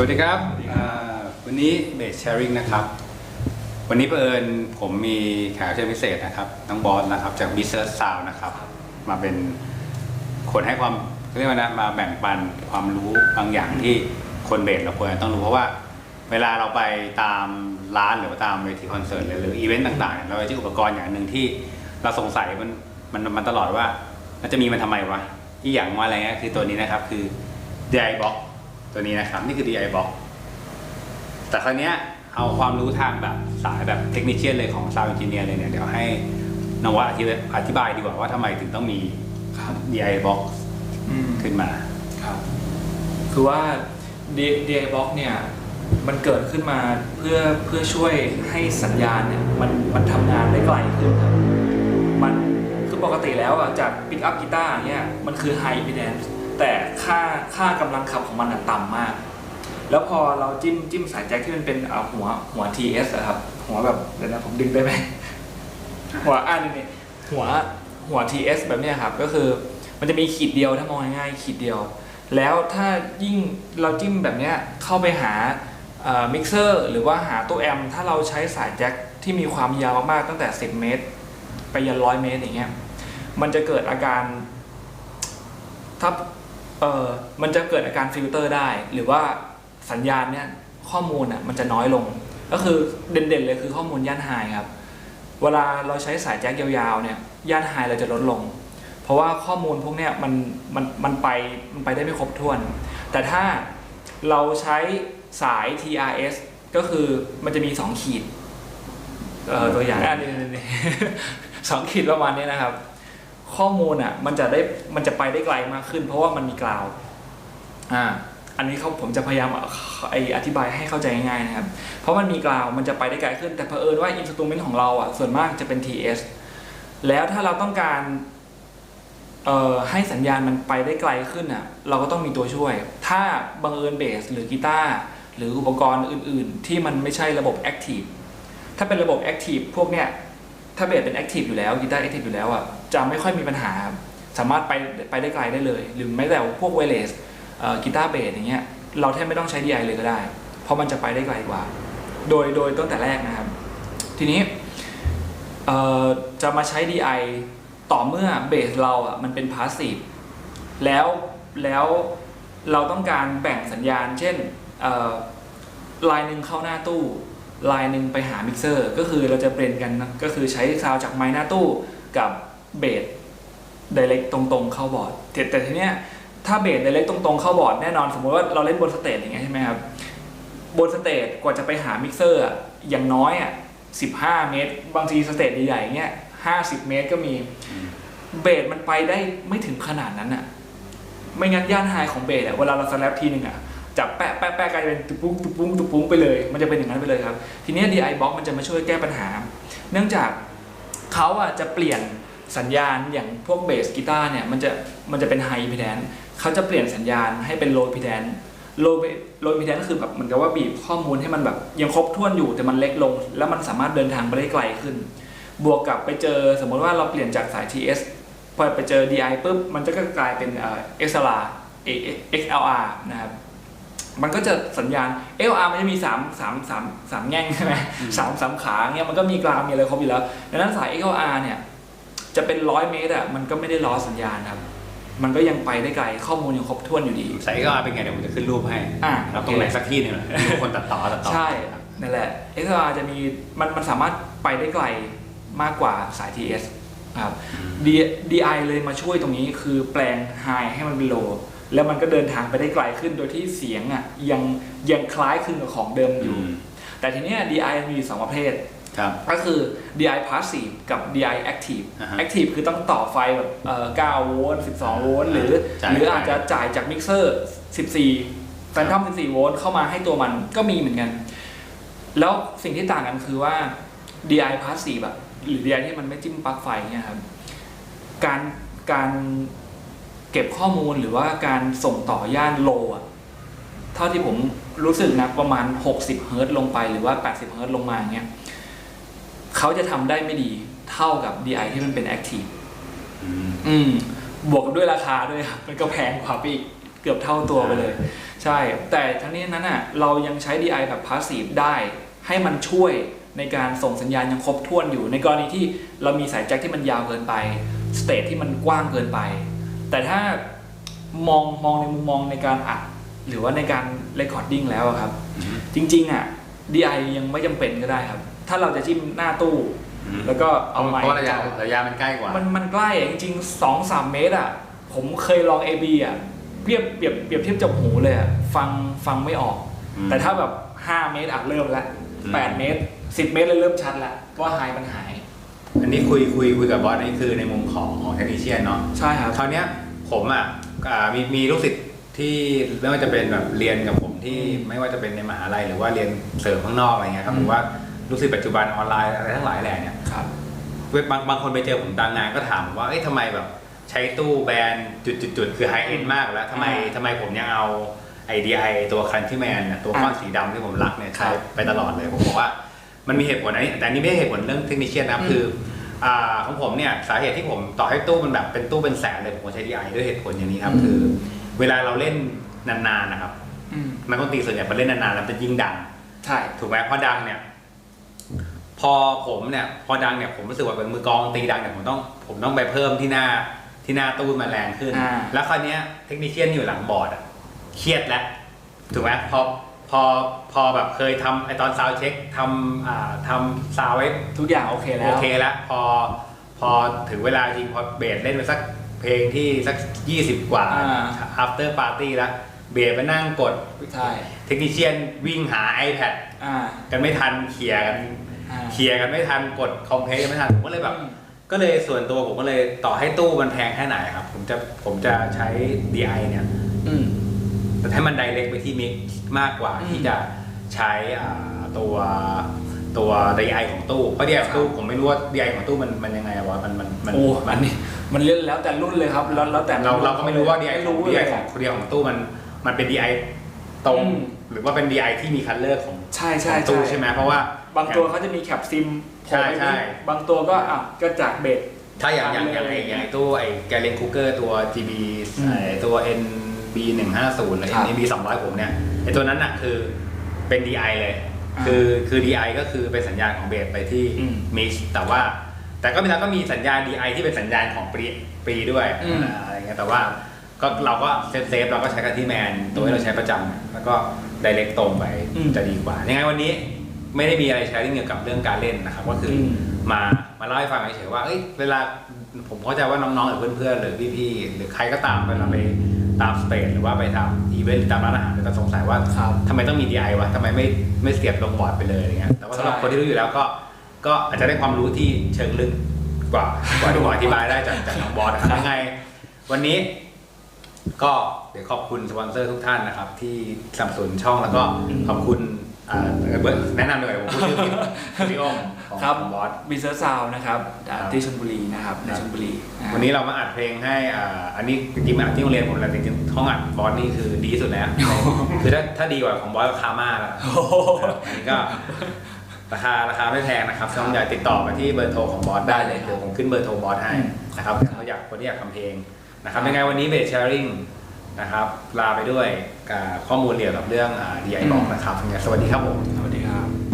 สวัสดีครับ วันนี้เบสแชร์ริงนะครับ วันนี้เผอิญผมมีแขกรับเชิญพิเศษนะครับน้องบอสนะครับจาก b ิ s เ e อร์ซาวนะครับ มาเป็นคนให้ความเรียกว่านะมาแบ่งปันความรู้บางอย่างที่คนเบสเราควรต้องรู้เพราะว่า เวลาเราไปตามร้านหรือว่าตามเวทีคอนเสิร์ตหรือหรืออีเวนต์ต่างๆ เราจะออุปกรณ์อย่างหนึ่งที่เราสงสัยมันมันมันตลอดว่ามันจะมีมันทำไมวะที่อย่างว่าอะไรเงี้ยคือตัวนี้นะครับคือ DI box ตัวนี้นะครับ นี่คือ DI box แต่คราวเนี้ยเอาความรู้ทางแบบสายแบบเทคนิคเชียนเลยของ Sound Engineer เลยเนี่ยเดี๋ยวให้น้องวัดอธิบายอธิบายดีกว่าว่าทำไมถึงต้องมีครับ DI box อืมขึ้นมาครับ คือว่า D- DI Box เนี่ยมันเกิดขึ้นมาเพื่อเพื่อช่วยให้สัญญาณเนี่ยมันมันทำงานได้ไกลขึ้นครับ มันคือปกติแล้วอะจากปิกอัพกีตาร์เนี่ยมันคือ High Impedance แต่ค่าค่ากำลังขับของมันอะต่ำมาก แล้วพอเราจิ้มจิ้มสายแจ็คที่มันเป็นอ่าหัวหัว TS อะครับหัวแบบเดี๋ยวนะผมดึงได้ไหมหัวอ่านี่นี่หัวหัว TS แบบเนี้ยครับก็คือมันจะมีขีดเดียวถ้ามองง่ายๆขีดเดียว แล้วถ้ายิ่งเราจิ้มแบบเนี้ยเข้าไปหามิกเซอร์หรือว่าหาตัวแอมป์ถ้าเราใช้สายแจ็คที่มีความยาวมากๆตั้งแต่ 10 เมตร ไปยันร้อยเมตรอย่างเงี้ยมันจะเกิดอาการถ้า เออมันจะเกิดอาการฟิลเตอร์ได้ หรือว่าสัญญาณเนี่ยข้อมูลอะมันจะน้อยลง ก็คือเด่นๆเลยคือข้อมูลย่านไฮครับ เวลาเราใช้สายแจ็คยาวๆเนี่ยย่านไฮเราจะลดลง เพราะว่าข้อมูลพวกเนี้ยมันมันมันไปมันไปได้ไม่ครบถ้วน แต่ถ้าเราใช้สาย TRS ก็คือมันจะมี 2 ขีดเอ่อตัวอย่างอันนี้นี่สองขีดประมาณนี้นะครับ ข้อมูลอะมันจะได้มันจะไปได้ไกลมากขึ้น เพราะว่ามันมีกราวอ่าอันนี้เขาผมจะพยายามไออธิบายให้เข้าใจง่ายๆนะครับ เพราะมันมีกราวมันจะไปได้ไกลขึ้น แต่เผอิญว่าอินสตูเมนต์ของเราอะส่วนมากจะเป็น TS แล้วถ้าเราต้องการเอ่อให้สัญญาณมันไปได้ไกลขึ้นอะเราก็ต้องมีตัวช่วย ถ้าบังเอิญเบสหรือกีตาร์หรืออุปกรณ์อื่น ๆ ที่มันไม่ใช่ระบบ Active ถ้าเป็นระบบ Active พวกเนี้ยถ้าเบสเป็น Active อยู่แล้วกีตาร์ Active อยู่แล้วอะ จะไม่ค่อยมีปัญหา สามารถไปไปได้ไกลได้เลย หรือแม้แต่พวกไวเลสกีตาร์เบสอย่างเงี้ยเราแทบไม่ต้องใช้ DI เลยก็ได้ เพราะมันจะไปได้ไกลกว่า โดยโดยตั้งแต่แรกนะครับ ทีนี้จะมาใช้ DI ต่อเมื่อเบสเราอะมันเป็นพาสซีฟแล้วแล้วเราต้องการแบ่งสัญญาณ เช่นลายหนึ่งเข้าหน้าตู้ลายหนึ่งไปหามิกเซอร์ ก็คือเราจะเปลี่ยนกันนะก็คือใช้ซาวจากไม้หน้าตู้กับ เบสไดเ c กตรงๆเข้าบอร์ดแต่แต่ทีเนี้ยถ้าเบสไดเ c กตรงๆเข้าบอร์ดแน่นอนสมมติว่าเราเล่นบนสเตจอย่างเงี้ยใช่ไหมครับบนสเตจกว่าจะไปหามิกเซอร์อะอย่างน้อยอะ15เมตร บางทีสเตจใหญ่ๆเงี้ย50เมตรก็มีเบสมันไปได้ไม่ถึงขนาดนั้นอะไม่งั้นย่านไฮของเบสอะเวลาเราสแลปทีนึงอะจับแปะแปะแปะกลายเป็นตุปุ้งตุปุ้งตุปุ้งไปเลย มันจะเป็นอย่างนั้นไปเลยครับ ทีเนี้ย DI box มันจะมาช่วยแก้ปัญหา เนื่องจากเขาอะจะเปลี่ยน สัญญาณอย่างพวกเบสกีตาร์เนี่ยมันจะมันจะเป็นไฮพีแดนเขาจะเปลี่ยนสัญญาณให้เป็นโลพีแดนโลโลพีแดนก็คือแบบเหมือนกับว่าบีบข้อมูลให้มันแบบยังครบถ้วนอยู่แต่มันเล็กลง แล้วมันสามารถเดินทางไปได้ไกลขึ้น บวกกับไปเจอสมมติว่าเราเปลี่ยนจากสาย TS พอไปเจอ DI ปุ๊บมันจะก็กลายเป็นเอ่อ XLR XLR นะครับมันก็จะสัญญาณ LR มันจะมี3 3 3 3แง่งใช่ไหมสามสามขาเงี้ยมันก็มีกราวมีอะไรครบอยู่แล้วดังนั้นสาย XLR เนี่ย จะเป็นร้อยเมตรอะมันก็ไม่ได้ล้อสัญญาณครับ มันก็ยังไปได้ไกลข้อมูลยังครบถ้วนอยู่ดี ใส่ก็มาเป็นไงเดี๋ยวผมจะขึ้นรูปให้อะครับตรงไหนสักที่หนึ่งรูปคนตัดต่อตัดต่อใช่นั่นแหละ XLR จะมีมันมันสามารถไปได้ไกลมากกว่าสาย TS ครับ D- DI เลยมาช่วยตรงนี้คือแปลง High ให้มันเป็น Low แล้วมันก็เดินทางไปได้ไกลขึ้นโดยที่เสียงอะยังยังคล้ายคลึงกับของเดิมอยู่อืมแต่ทีเนี้ย DI มีอยู่สองประเภทครับ ก็คือ DI passive กับ DI active อ่าฮะ active คือต้องต่อไฟแบบเอ่อ9โวลต์12 โวลต์หรือจ่ายหรืออาจจะจ่ายจากมิกเซอร์ 14 Phantom 14 โวลต์เข้ามาให้ตัวมันก็มีเหมือนกัน แล้วสิ่งที่ต่างกันคือว่า DI passive อะหรือ DI ที่มันไม่จิ้มปลั๊กไฟเนี่ยครับ การการเก็บข้อมูลหรือว่าการส่งต่อย่านโลอะเท่าที่ผมรู้สึกนะประมาณ 60 เฮิรตซ์ลงไปหรือว่า 80 เฮิรตซ์ลงมาอย่างเงี้ย เขาจะทำได้ไม่ดีเท่ากับ DI ที่มันเป็น Active อืมอืมบวกกับด้วยราคาด้วยครับมันก็แพงกว่าไปอีกเกือบเท่าตัวไปเลย ใช่ แต่ทั้งนี้ทั้งนั้นอะเรายังใช้ DI แบบพาสซีฟได้ให้มันช่วยในการส่งสัญญาณยังครบถ้วนอยู่ ในกรณีที่เรามีสายแจ็คที่มันยาวเกินไปสเตทที่มันกว้างเกินไป แต่ถ้ามองมองในมุมมองในการอัดหรือว่าในการเรคคอร์ดดิ้งแล้วอะครับ จริงๆอะ DI ยังไม่จำเป็นก็ได้ครับ ถ้าเราจะจิ้มหน้าตู้ แล้วก็เอาไมเพราะว่าค์ระยะจ่อระยะมันใกล้กว่า มันมันใกล้อะจริงๆสองสามเมตรอะ ผมเคยลอง AB อะเปรียบเปรียบเปรียบเทียบจับหูเลยอะฟังฟังไม่ออกอืมแต่ถ้าแบบ5เมตรอะเริ่มแล้วอืม8เมตร10เมตรเลยเริ่มชัดแล้วว่าไฮมันหาย อันนี้คุยคุยคุยกับบอสนี่คือในมุมของของเทคนิชเชียนเนาะใช่ครับคราวเนี้ยผมอะอ่ามีมีลูกศิษย์ที่ไม่ว่าจะเป็นแบบเรียนกับผมที่ไม่ว่าจะเป็นในมหาลัยหรือว่าเรียนเสริมข้างนอกอะไรเงี้ยครับอืมหรือว่า ลูกศิษย์ปัจจุบันออนไลน์อะไรทั้งหลายแหล่เนี่ยครับบางบางคนไปเจอผมตามงานก็ถามผมว่าเอ้ยทำไมแบบใช้ตู้แบรนด์จุดๆ ๆ คือไฮเอ็นมากแล้วทำไมอ่าทำไมผมยังเอาไอดีไอตัวคันที่แมนตัวก้อนสีดำที่ผมรักเนี่ยใช้ครับไปตลอดเลย ผมบอกว่ามันมีเหตุผลอันนี้แต่อันนี้ไม่ใช่เหตุผลเรื่องเทคนิคเชียนนะครับอืมคืออ่าของผมเนี่ยสาเหตุที่ผมต่อให้ตู้มันแบบเป็นตู้เป็นแสนเลยผมก็ใช้ดีไอด้วยเหตุผลอย่างนี้ครับ คือ เวลาเราเล่นนานๆนะครับอืมมันคนตีส่วนใหญ่พอเล่นนานๆแล้วมันจะยิ่งดังใช่ถูกไหมพอดังเนี่ย พอผมเนี่ยพอดังเนี่ยผมรู้สึกว่าเป็นมือกลองตีดังเนี่ยผมต้องผมต้องไปเพิ่มที่หน้าที่หน้าตู้มาแรงขึ้น อ่า แล้วคราวเนี้ยเทคนิคเชียนที่อยู่หลังบอร์ดอะเครียดแล้วถูกไหมพอพอพอแบบเคยทำไอตอนซาวเช็คทำอ่าทำซาวไว้ ทุกอย่างโอเคแล้โอว เคแล้วพอพอถึงเวลาจริงพอเบสเล่นไปสักเพลงที่สัก 20 กว่า อ่า after party แล้วเบสไปนั่งกดใช่เทคนิคเชียนวิ่งหา iPad อ่า กันไม่ทันเคลียร์กันอ่า เคลียร์กันไม่ทันกดคอมเพลกันไม่ทันผมก็เลยแบบ ก็เลยส่วนตัวผมก็เลยต่อให้ตู้มันแพงแค่ไหนครับ ผมจะผมจะใช้ DI เนี่ยอืมแต่ให้มันไดเรกไปที่มิกมากกว่าอืมที่จะใช้อ่าตัวตัว DI ของตู้เพราะ DI ของตู้ผมไม่รู้ว่า DI ของตู้มันมันยังไงอะวะมันมันมันโอ้มัอันนนี้มันเล่นแล้วแต่รุ่นเลยครับแล้วแล้วแต่เราเราก็ไม่รู้ว่า DI ไม่ของรู้เล DI ยของ DI ของตู้มันมันเป็น DI ตรงอืมหรือว่าเป็น DI ที่มีคัลเลอร์ของใช่ใช่ของตู้ใช่ไหมเพราะว่า บางตัวเขาจะมีแคปซิมใช่ใช่ บางตัวก็อะก็จากเบสถ้าอย่างอย่างอย่างไอ้เลยอย่างไอ้ตู้ไอ้แกลเลนคูเกอร์ตัว GB อืมไอ้ตัว NB 150หรือ ครับ NB 200ผมเนี่ยไอ้ตัวนั้นน่ะคือเป็น DI เลย อ่าคือคือ DI ก็คือเป็นสัญญาณของเบสไปที่อืม mix แต่ว่า แต่ก็มีแล้วก็มีสัญญาณ DI ที่เป็นสัญญาณของปรีปรีด้วยอืมอ่าอะไรเงี้ยแต่ว่าก็เราก็เซฟเซฟเราก็ใช้กันที่แมนตัวที่เราใช้ประจำแล้วก็ไดเรกตรงไปอืมจะดีกว่ายังไงวันนี้ ไม่ได้มีอะไรใช้เกี่ยวกับเรื่องการเล่นนะครับ ก็คืออมมามาเล่าให้ฟังเฉยๆว่าเอ้ยเวลาผมเข้าใจว่าน้องๆหรือเพื่อนๆหรือพี่ๆหรือใครก็ตามเวลาไปตามสเตจหรือว่าไปทำอีเวนต์หรือตามร้านอาหารจะสงสัยว่าครับทำไมต้องมี DI วะทำไมไม่ไม่เสียบลงบอร์ดไปเลยอะไรเงี้ยแต่ว่าสำหรับใช่คนที่รู้อยู่แล้วก็ก็อาจจะได้ความรู้ที่เชิงลึกกว่ากว่าที่ผมอธิบายได้จากจากน้องบอสนะครับยังไง วันนี้ก็เดี๋ยวขอบคุณสปอนเซอร์ทุกท่านนะครับ ที่สนับสนุนช่องแล้วก็ขอบคุณอ่าเบิร์ด แนะนำเลยผมพูดชื่อผิดพี่โอ้งของครับของบอสบิเซอร์ซาวนะครับอ่าครับที่ชลบุรีนะครับในชลบุรีะฮะวันนี้เรามาอัดเพลงให้อ่าอันนี้จริงๆมาอัดที่โรงเรียนผมแหละจริงๆห้องอัดบอสนี่คือดีที่สุดแล้วคือถ้าถ้าดีกว่าของบอสก็คาม่าแล้วโอ้โหอันนี้ก็ราคาราคาไม่แพงนะครับช่องใหญ่ติดต่อมาที่เบอร์โทรของบอสได้ได้เลเลยยครับเดี๋ยวผมขึ้นเบอร์โทรบอสให้อืมนะครับเขาอยากคนที่อยากทำเพลงนะครับยังไงวันนี้เบสแชร์ริง นะครับ ลาไปด้วยกับข้อมูลเกี่ยวกับเรื่องดีไอบอกนะครับยังไงสวัสดีครับผมสวัสดีครับ